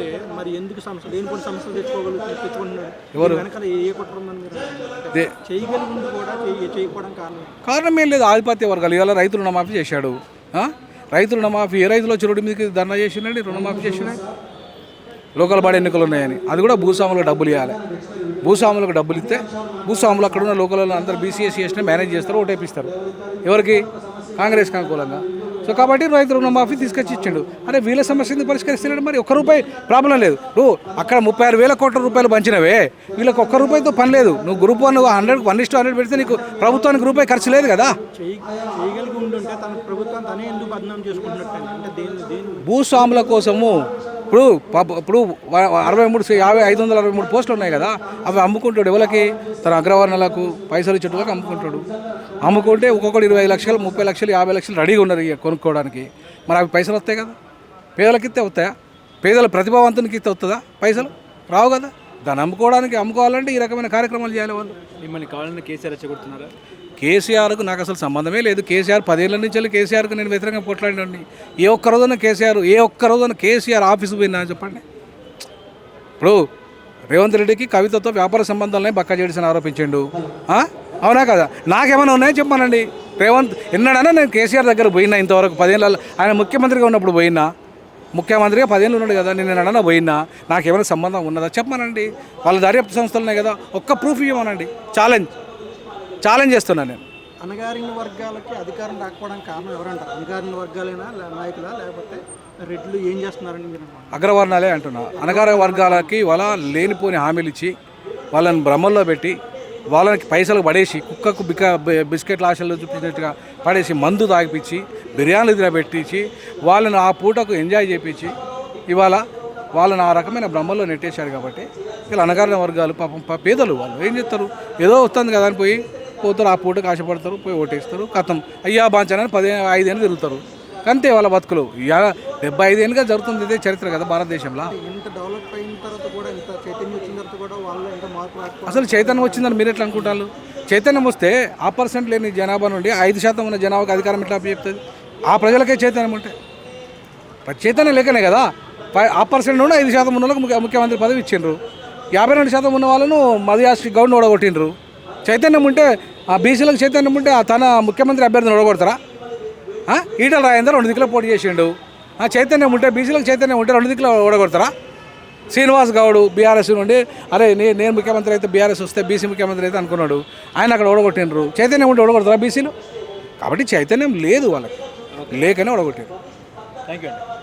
ఉంటే మరి ఎందుకు సమస్య? లేని కొన్ని సమస్యలు తెచ్చుకోగలుగుతున్నారు తెచ్చుకుంటున్నారు. వెనకాల ఏ కుట్ర ఉందని మీరు కూడా చేయ- చేయకపోవడం కారణం. కారణం ఏం లేదు ఆధిపత్య వర్గాలు. ఇవాళ రైతు రుణమాఫీ చేశాడు. ఆ? రైతు రుణమాఫీ ఏ రైతులు రోడ్డు మీదకి ధర్నా చేసిండండి? రుణమాఫీ చేసినాయి లోకల్ బాడీ ఎన్నికలు ఉన్నాయని. అది కూడా భూస్వాములకు డబ్బులు ఇవ్వాలి. భూస్వాములకు డబ్బులు ఇస్తే భూస్వాములు అక్కడ ఉన్న లోకల్ అందరూ బీసీఎస్ చేసిన మేనేజ్ చేస్తారు ఓటేపిస్తారు. ఎవరికి? కాంగ్రెస్కి అనుకూలంగా. సో కాబట్టి రైతు రుణమాఫీ తీసుకొచ్చి ఇచ్చిండు. అరే వీళ్ళ సమస్యని పరిష్కరిస్తున్నాడు మరి. ఒక్క రూపాయి ప్రాబ్లం లేదు. నువ్వు అక్కడ ముప్పై ఆరు వేల కోట్ల రూపాయలు పంచినవే. వీళ్ళకి ఒక్క రూపాయితో పని లేదు. నువ్వు group one hundred one is to hundred పెడితే నీకు ప్రభుత్వానికి రూపాయి ఖర్చు లేదు కదా. భూస్వాముల కోసము ఇప్పుడు ఇప్పుడు అరవై మూడు యాభై ఐదు వందల అరవై మూడు పోస్టులు ఉన్నాయి కదా అవి అమ్ముకుంటాడు ఎవరికి? తన అగ్రవర్ణలకు పైసలు చెట్టులకు అమ్ముకుంటాడు. అమ్ముకుంటే ఒక్కొక్కటి ఇరవై లక్షలు ముప్పై లక్షలు యాభై లక్షలు రెడీగా ఉన్నారు ఇక కొనుక్కోవడానికి. మరి అవి పైసలు వస్తాయి కదా? పేదలకి ఇస్తే వస్తాయా? పేదల ప్రతిభావంతునికి ఇస్తే వస్తుందా పైసలు? రావు కదా? దాన్ని అమ్ముకోవడానికి అమ్ముకోవాలంటే ఈ రకమైన కార్యక్రమాలు చేయాలి వాళ్ళు. మిమ్మల్ని కావాలని కేసీఆర్ రెచ్చగొడుతున్నారా? కేసీఆర్కు నాకు అసలు సంబంధమే లేదు. కేసీఆర్ పదేళ్ళ నుంచి వెళ్ళి కేసీఆర్కు నేను వ్యతిరేకంగా కొట్లాడినండి ఏ ఒక్క రోజున కేసీఆర్ ఏ ఒక్క రోజున కేసీఆర్ ఆఫీసు పోయినా చెప్పండి. ఇప్పుడు రేవంత్ రెడ్డికి కవితతో వ్యాపార సంబంధాలనే బక్క చేడిసని ఆరోపించిండు? అవునా కదా? నాకేమైనా ఉన్నాయో చెప్పానండి రేవంత్ ఎన్నడన్నా నేను కేసీఆర్ దగ్గర పోయినా ఇంతవరకు పదేళ్ళ ఆయన ముఖ్యమంత్రిగా ఉన్నప్పుడు పోయినా. ముఖ్యమంత్రిగా పదేళ్ళు ఉన్నాడు కదా నేను ఎన్నడన్నా పోయినా? నాకేమైనా సంబంధం ఉన్నదా? చెప్పమానండి. వాళ్ళ దర్యాప్తు సంస్థలు ఉన్నాయి కదా ఒక్క ప్రూఫ్ ఇవ్వమనండి. ఛాలెంజ్ ఛాలెంజ్ చేస్తున్నాను నేను. అనగారిన వర్గాలకి అధికారం రాకపోవడానికి కారణం ఎవరంటారు? అనగారిన వర్గాలైనా? నాయకులా? లేకపోతే రెడ్లు ఏం చేస్తున్నారని మీరు? అగ్రవర్ణాలే అంటున్నా. అనగార వర్గాలకి వాళ్ళ లేనిపోని హామీలు ఇచ్చి వాళ్ళని భ్రమల్లో పెట్టి వాళ్ళకి పైసలు పడేసి కుక్కకు బిక్క బిస్కెట్ బిస్కెట్ల చూపించినట్టుగా పడేసి మందు తాగిపించి బిర్యానీలు తినబెట్టించి వాళ్ళని ఆ పూటకు ఎంజాయ్ చేపించి ఇవాళ వాళ్ళని ఆ రకమైన భ్రమల్లో నెట్టేశారు కాబట్టి వీళ్ళు అనగారిన వర్గాలు పాపం పేదలు వాళ్ళు ఏం చేస్తారు? ఏదో వస్తుంది కదా అని పోయి పోతారు ఆ పూటకు ఆశపడతారు పోయి ఓటేస్తారు కథం. అయ్యా బాంచనని పది ఐదేళ్ళు తిరుగుతారు. అంతే వాళ్ళ బతుకులు. డెబ్బై ఐదేళ్ళుగా జరుగుతుంది ఇదే చరిత్ర కదా భారతదేశంలో. ఇంత డెవలప్ అయిన తర్వాత కూడా ఇంత చైతన్యం అసలు చైతన్యం వచ్చిందని మీరు ఎట్లా అనుకుంటారు? చైతన్యం వస్తే ఆ పర్సెంట్ లేని జనాభా నుండి ఐదు శాతం ఉన్న జనాభాకి అధికారం ఎట్లా చెప్తుంది ఆ ప్రజలకే చైతన్యం ఉంటే. చైతన్యం లేకనే కదా? పై- ఆ పర్సెంట్ నుండి ఐదు శాతం ఉన్న వాళ్ళకి ముఖ్య- ముఖ్యమంత్రి పదవి ఇచ్చిండ్రు. యాభై రెండు శాతం ఉన్న వాళ్ళను మదియాశ్రీ గౌడ్ని ఓడగొట్టిండ్రు చైతన్యం ఉంటే ఆ బీసీలకు చైతన్యం ఉంటే ఆ తన ముఖ్యమంత్రి అభ్యర్థిని ఓడగొడతారా ఈటల రాజేందర్ రెండు దిక్కుల పోటీ చేసిండు. ఆ చైతన్యం ఉంటే బీసీలకు చైతన్యం ఉంటే రెండు దిక్కుల ఓడగొడతారా? శ్రీనివాస్ గౌడ్ బీఆర్ఎస్ నుండి అరే నే- నేను ముఖ్యమంత్రి అయితే బీఆర్ఎస్ వస్తే బీసీ ముఖ్యమంత్రి అయితే అనుకున్నాడు. ఆయన అక్కడ ఓడగొట్టిండ్రు. చైతన్యం ఉంటే ఓడగొడతారా బీసీలు? కాబట్టి చైతన్యం లేదు వాళ్ళకి. లేకనే ఓడగొట్టారు థ్యాంక్ యూ అండి.